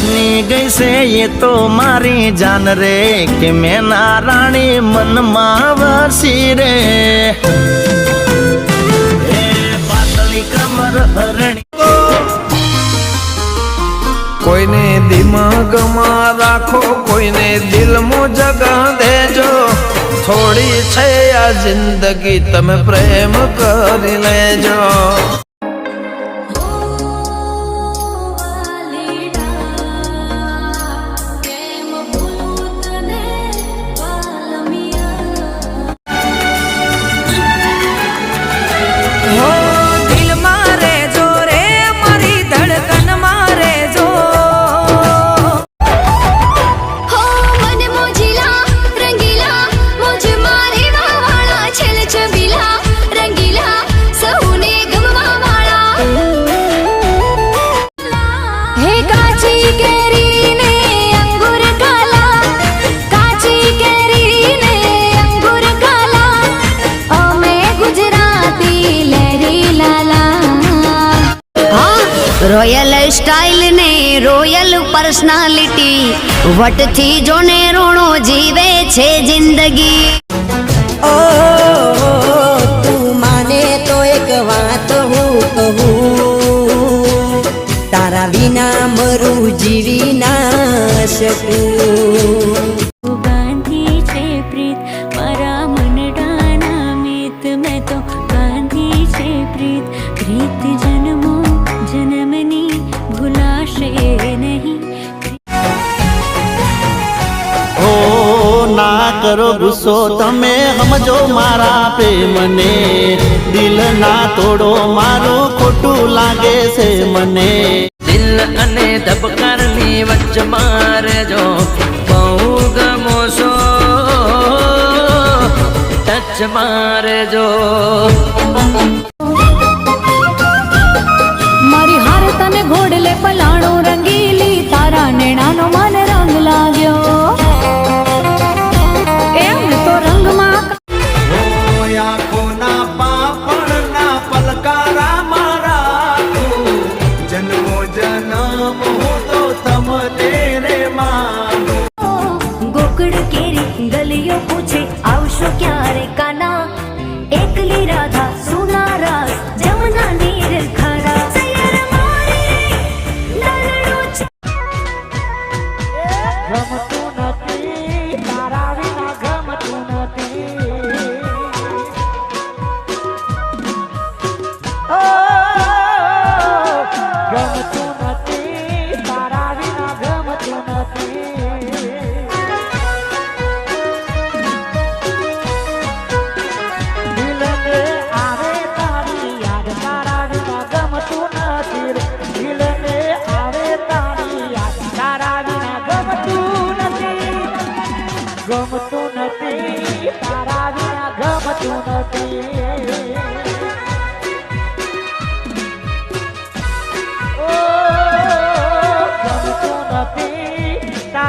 બની ગઈ છે એ તો મારી જાન રે, કે મેં નારાણી મનમાં વસી રે. પાતળી કમર હરણી. કોઈને દિમાગમાં રાખો, કોઈને દિલમાં જગા દેજો થોડી છે આ જિંદગી, તમે પ્રેમ કરી લેજો. હો રોયલ સ્ટાઇલ ને રોયલ પર્સનાલિટી. વટથી જોને રોણો જીવે છે જિંદગી. ઓ, તું માને તો એક વાત હું કહું. તારા વિના મરું જીવી ના શકું. ગુસ્સો તમે સમજો મારા પ્રેમને. દિલ ના તોડો મારું ખોટું લાગે છે મને. દિલ અને ધબકારની વચ્ચે મારજો, બહુ ગમો છો. ટચ મારજો. ગોકળ કેરી ગલીઓ પૂછે આવશો ક્યારે કાના?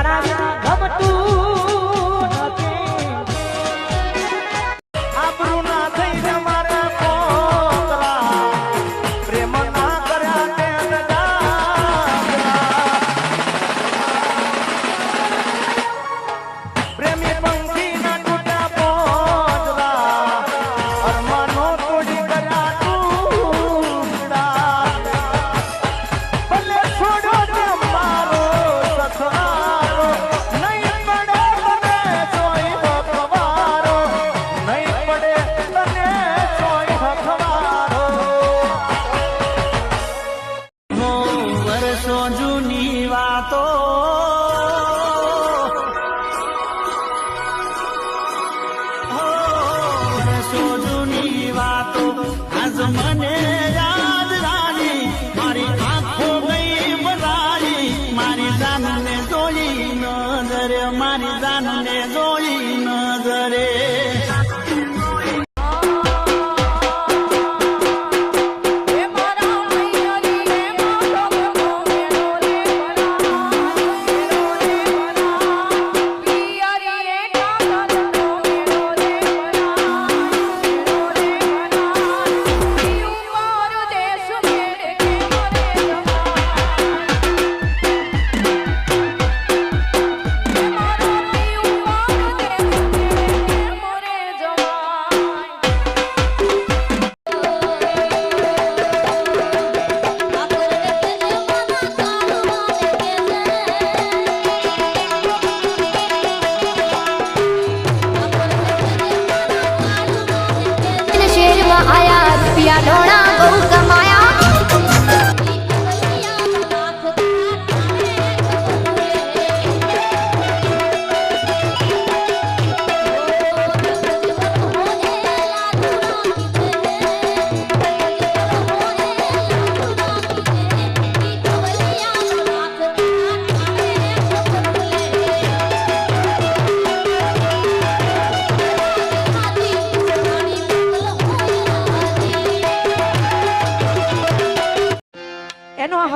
maravilha. મારી જાનને જોઈ નજરે મારી જાનને જોઈ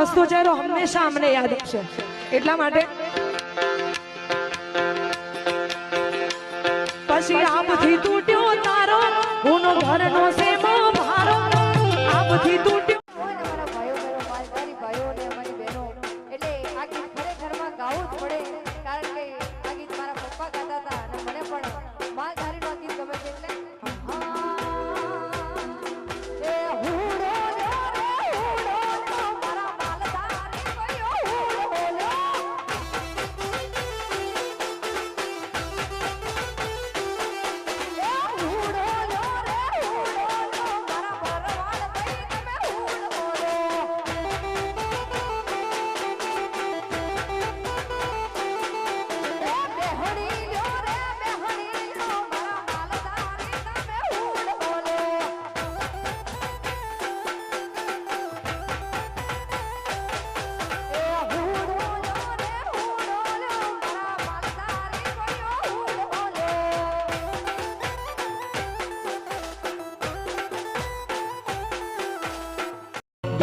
હસતો ચહેરો હંમેશા અમને યાદ આવશે એટલા માટે પછી આપથી તૂટ્યો તારો હું ઘરનો છે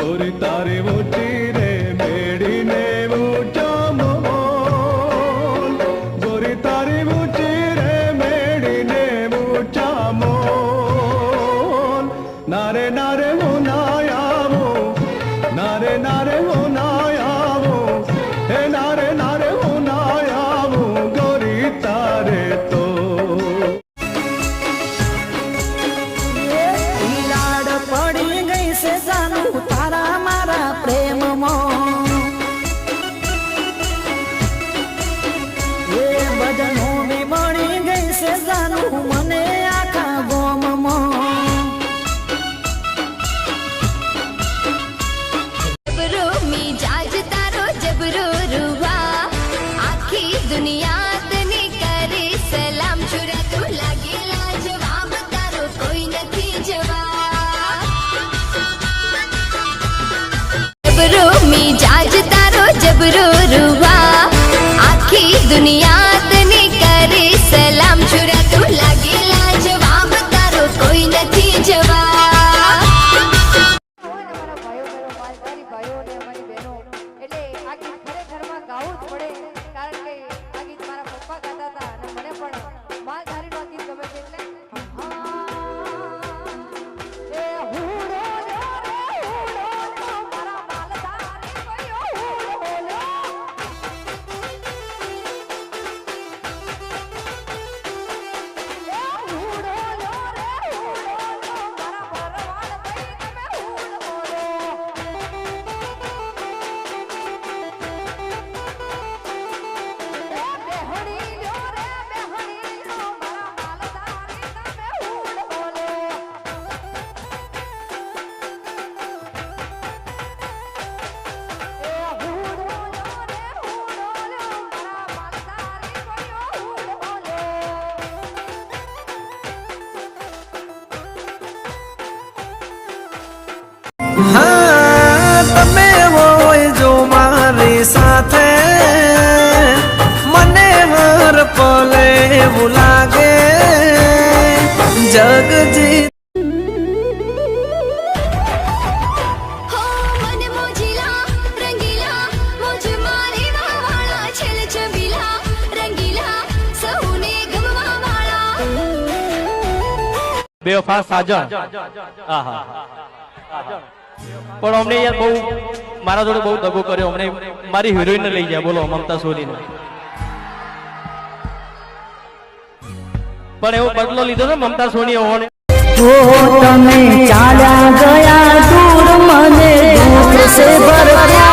ഒരു താരി മുട്ടീരെ മേടിനെ മുറ്റാമോ ഒരു താരി മുട്ടീരെ മേടിനെ മുറ്റാമോ നാരെ നാരെ മോ दुनिया બેવફા સાજણ. પણ અમને યાર બહુ મારા જોડે બહુ દગો કર્યો. અમને મારી હિરોઈન લઈ જાય બોલો, મમતા સોની પણ એવો બદલો લીધો ને મમતા સોની ઓને તમે ચાલ્યા ગયા, દૂર મને ભરપ્યા